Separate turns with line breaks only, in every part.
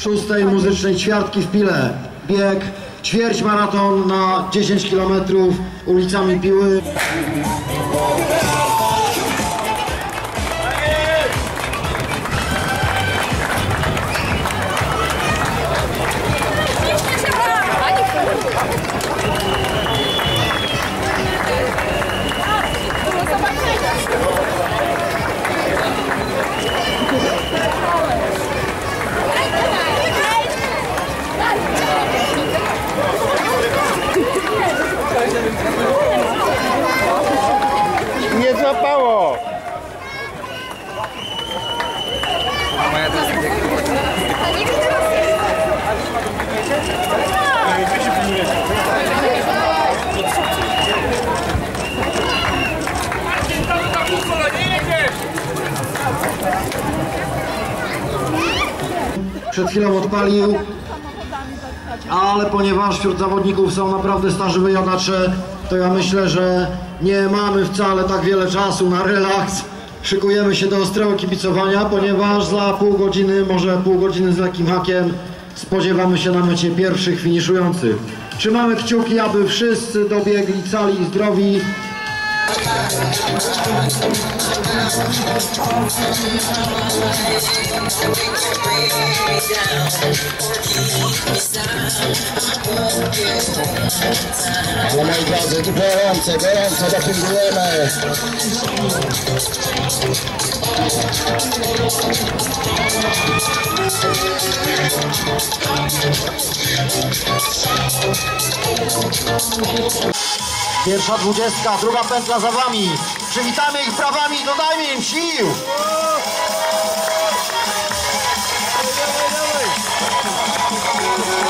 szóstej muzycznej ćwiartki w Pile. Bieg, ćwierć maraton na 10 km ulicami Piły. Przed chwilą odpalił, ale ponieważ wśród zawodników są naprawdę starzy wyjadacze, to ja myślę, że nie mamy wcale tak wiele czasu na relaks. Szykujemy się do ostrego kibicowania, ponieważ za pół godziny, może pół godziny z lekkim hakiem, spodziewamy się na mecie pierwszych finiszujących. Trzymamy kciuki, aby wszyscy dobiegli cali i zdrowi.
Ale moi drodzy, tu gorące, gorąco dopingujemy.
Pierwsza dwudziestka, druga pętla za wami. Przywitamy ich brawami, dodajmy im sił.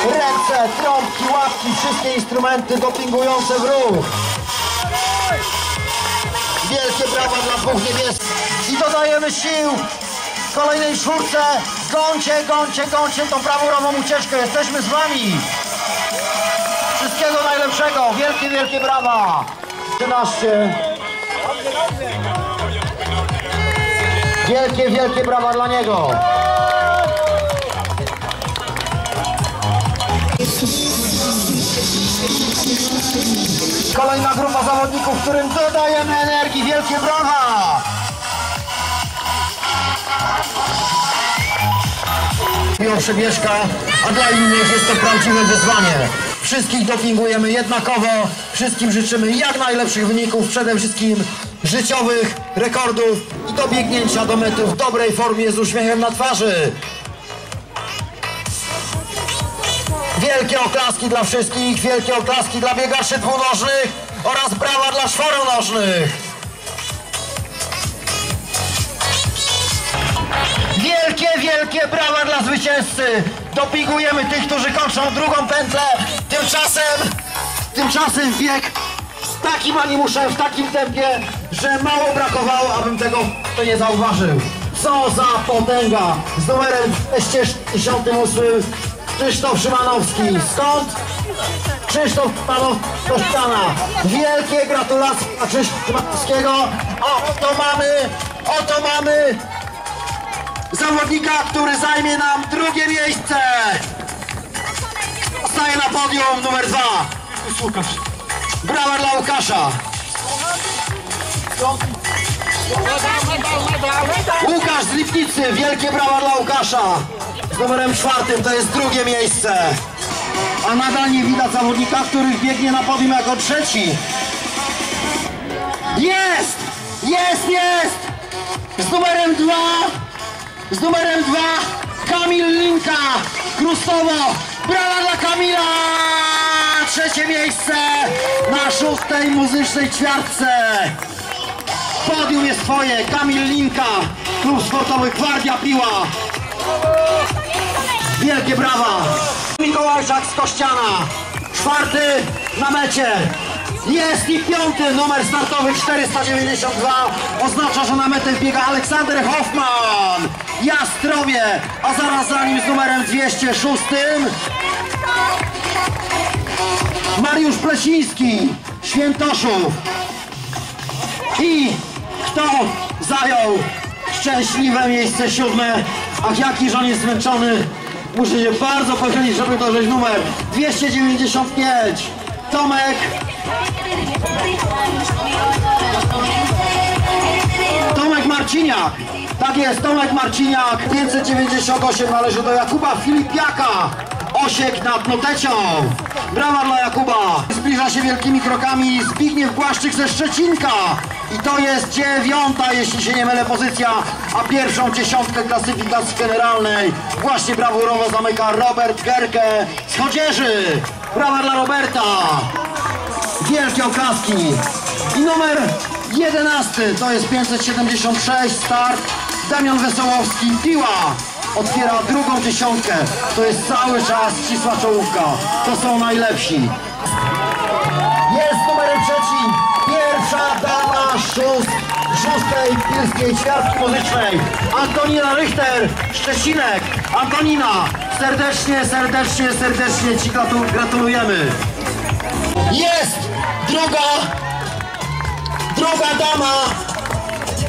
Ręce, trąbki, łapki, wszystkie instrumenty dopingujące w ruch. Wielkie brawa dla dwóch niebieskich. I dodajemy sił kolejnej czwórce. Gońcie, gońcie, gońcie tą brawurową ucieczkę. Jesteśmy z wami. Wszystkiego najlepszego. Wielkie, wielkie brawa. 13. Wielkie, wielkie brawa dla niego. Kolejna grupa zawodników, którym dodajemy energii. Wielkie brawa. Miło Przebieżka, a dla innych jest to prawdziwe wyzwanie. Wszystkich dopingujemy jednakowo, wszystkim życzymy jak najlepszych wyników, przede wszystkim życiowych rekordów i dobiegnięcia do mety w dobrej formie z uśmiechem na twarzy. Wielkie oklaski dla wszystkich, wielkie oklaski dla biegaczy dwunożnych oraz brawa dla czworonożnych. Wielkie, wielkie brawa dla zwycięzcy! Dopingujemy tych, którzy kończą drugą pętlę. Tymczasem, tymczasem bieg z takim animuszem, w takim tempie, że mało brakowało, abym tego to nie zauważył. Co za potęga! Z numerem 268 Krzysztof Szymanowski. Skąd? Krzysztof z Kościana. Wielkie gratulacje dla Krzysztofa Szymanowskiego. Oto mamy, oto mamy zawodnika, który zajmie nam drugie miejsce. Staje na podium numer dwa. Łukasz. Brawa dla Łukasza. Łukasz z Lipnicy, wielkie brawa dla Łukasza. Z numerem czwartym to jest drugie miejsce. A nadal nie widać zawodnika, który biegnie na podium jako trzeci. Jest! Jest, jest! Z numerem dwa z numerem dwa Kamil Linka Krusowo brawa dla Kamila! Trzecie miejsce na szóstej muzycznej ćwiartce. Podium jest twoje Kamil Linka klub sportowy Gwardia Piła. Wielkie brawa. Mikołajczak z Kościana czwarty na mecie. Jest i piąty numer startowy 492 oznacza, że na metę wbiega Aleksander Hoffman Jastrowie, a zaraz za nim z numerem 206 Mariusz Plesiński Świętoszów i kto zajął szczęśliwe miejsce siódme ach jakiż on jest zmęczony Muszę się bardzo pochylić, żeby dojrzeć numer 295. Tomek. Tomek Marciniak. Tak jest, Tomek Marciniak. 598 należy do Jakuba Filipiaka. Osiek nad Notecią. Brawa dla Jakuba. Zbliża się wielkimi krokami Zbigniew Błaszczyk ze Szczecinka. I to jest dziewiąta, jeśli się nie mylę, pozycja. A pierwszą dziesiątkę klasyfikacji generalnej właśnie brawurowo zamyka Robert Gerke z Chodzieży. Brawa dla Roberta. Wielkie oklaski. I numer 11 to jest 576 start. Damian Wesołowski, piła. Otwiera drugą dziesiątkę. To jest cały czas ścisła czołówka. To są najlepsi. Jest numerem trzecim. Pierwsza dama szóst, szóstej pilskiej ćwiartki muzycznej. Antonina Richter, Szczecinek. Antonina, serdecznie, serdecznie, serdecznie Ci gratu- gratulujemy. Jest druga, druga dama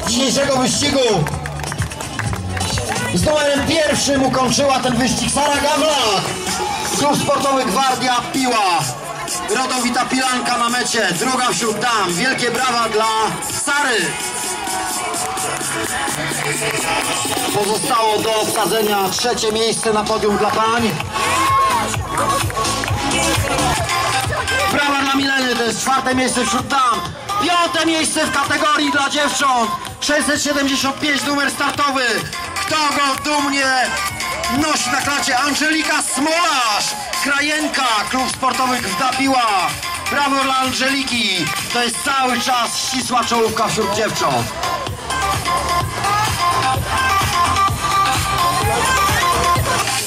dzisiejszego wyścigu. Z numerem pierwszym ukończyła ten wyścig Sara Gawlak. Klub sportowy Gwardia Piła. Rodowita Pilanka na mecie. Druga wśród dam. Wielkie brawa dla Sary. Pozostało do obsadzenia trzecie miejsce na podium dla pań. Brawa dla Mileny, to jest czwarte miejsce wśród dam. Piąte miejsce w kategorii dla dziewcząt. 675 numer startowy. Kto go dumnie nosi na klacie? Angelika Smolarz, Krajenka, klub sportowy Gdapiła. Brawo dla Angeliki. To jest cały czas ścisła czołówka wśród dziewcząt.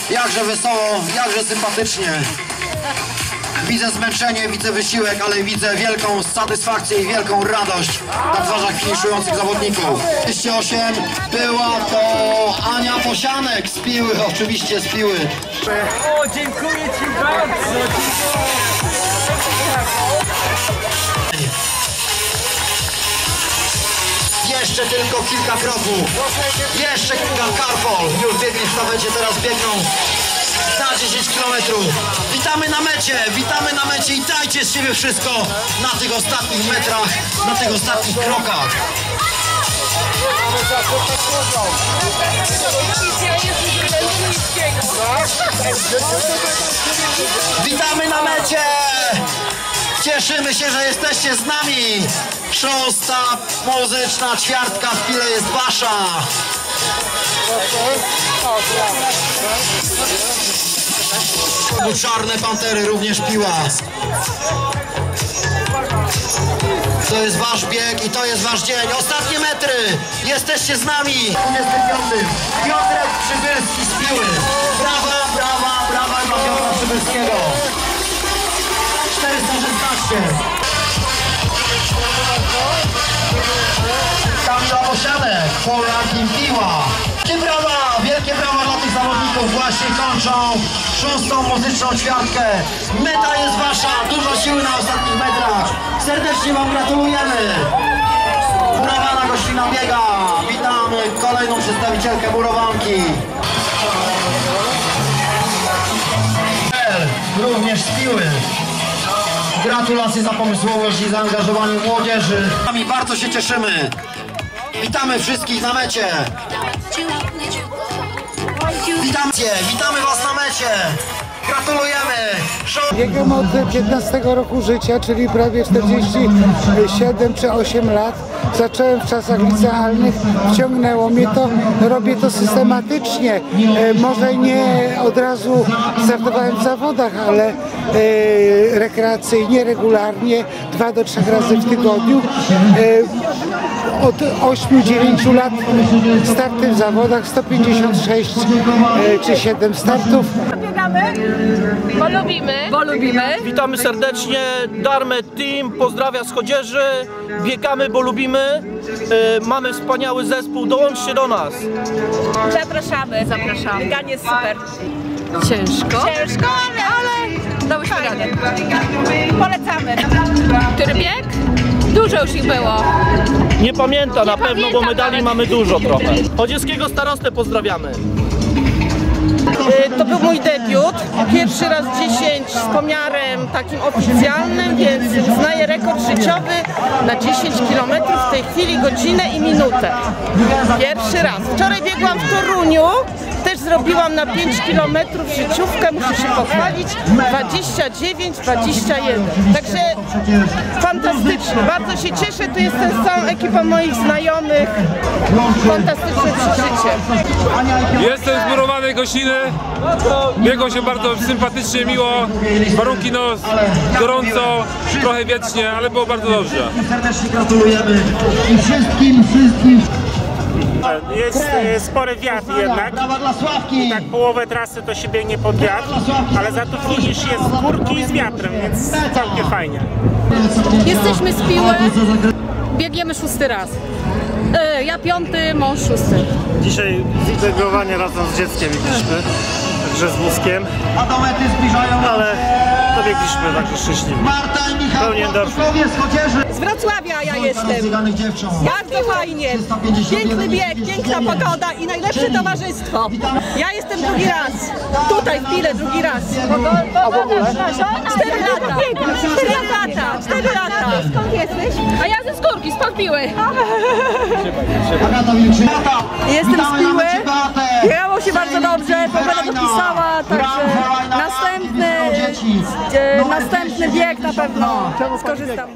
Jakże wesoło, jakże sympatycznie. Widzę zmęczenie, widzę wysiłek, ale widzę wielką satysfakcję i wielką radość na twarzach finiszujących zawodników. 208 była to Ania Posianek z Piły, oczywiście z Piły.
O, dziękuję Ci bardzo!
Jeszcze tylko kilka kroków. Jeszcze kilka karpol. Już biegnie w stawecie, teraz biegną na 10 km. Witamy na mecie, witamy na mecie i dajcie z siebie wszystko na tych ostatnich metrach, na tych ostatnich krokach. Witamy na mecie! Cieszymy się, że jesteście z nami! Szósta muzyczna ćwiartka w Pile jest wasza! Czarne pantery również piła. To jest wasz bieg i to jest wasz dzień. Ostatnie metry! Jesteście z nami! 25. Piotrek Przybylski z piły. Brawa, brawa, brawa dla Piotra Przybylskiego. 416. Kamila Osiadek, Polakiem Piła. Zawodników. Właśnie kończą szóstą muzyczną ćwiartkę. Meta jest wasza, dużo siły na ostatnich metrach. Serdecznie wam gratulujemy. Murowana gościna biega. Witamy kolejną przedstawicielkę murowanki. Również z piły. Gratulacje za pomysłowość i zaangażowanie młodzieży. Nami Bardzo się cieszymy. Witamy wszystkich na mecie. Witamy, witamy Was na mecie. Gratulujemy.
Biegam od 15 roku życia, czyli prawie 47 czy 8 lat. Zacząłem w czasach licealnych, wciągnęło mnie to, robię to systematycznie. E, może nie od razu startowałem w zawodach, ale e, rekreacyjnie, regularnie, dwa do trzech razy w tygodniu. E, od 8-9 lat starty w zawodach, 156 e, czy 7 startów.
biegamy, bo lubimy. Bo lubimy.
Witamy serdecznie, Darmę Team, pozdrawia z Chodzieży, biegamy, bo lubimy, e, mamy wspaniały zespół, dołączcie do nas.
Zapraszamy. Zapraszamy. Bieganie jest super.
Ciężko,
Ciężko, ale, ale
dałyśmy radę.
polecamy.
Który bieg? Dużo już ich było.
Nie pamięta na pewno, bo medali
nawet.
mamy dużo trochę. Chodzieskiego starostę pozdrawiamy.
Y, To
był mój debiut. Pierwszy raz 10 z pomiarem takim oficjalnym, więc uznaję rekord życiowy na 10 km w tej chwili godzinę i minutę. Pierwszy raz. Wczoraj biegłam w Toruniu. Też zrobiłam na 5 km życiówkę, muszę się pochwalić, 29, 21. Także fantastycznie, bardzo się cieszę, tu jestem z całą ekipą moich znajomych. Fantastyczne przeżycie.
Jestem z murowanej gościny. Biegło się bardzo sympatycznie, miło. Warunki no gorąco, trochę wiecznie, ale było bardzo dobrze.
Serdecznie gratulujemy i wszystkim, wszystkim.
Jest e, spory wiatr jednak.
Sławki.
Tak połowę trasy to się biegnie pod wiatr, ale za to finish jest z górki i z wiatrem, więc całkiem fajnie.
Jesteśmy z Piły. Biegniemy szósty raz. E, Ja piąty, mąż szósty.
Dzisiaj zbiegowanie razem z dzieckiem biegliśmy, także z wózkiem,
A do mety zbliżają
ale dobiegliśmy także szczęśliwie.
Marta i Michał
Pełni endorfin.
Z
Wrocławia ja jestem. Bardzo fajnie. Piękny bieg, piękna pogoda i najlepsze towarzystwo. Ja jestem drugi raz. Tutaj w Pile drugi raz. Cztery lata. Cztery lata. Cztery lata. Skąd jesteś?
A ja ze skórki, spod Piły.
Jestem z Piły. Bierało się bardzo dobrze, pogoda dopisała, także następny, e, następny bieg na pewno skorzystam.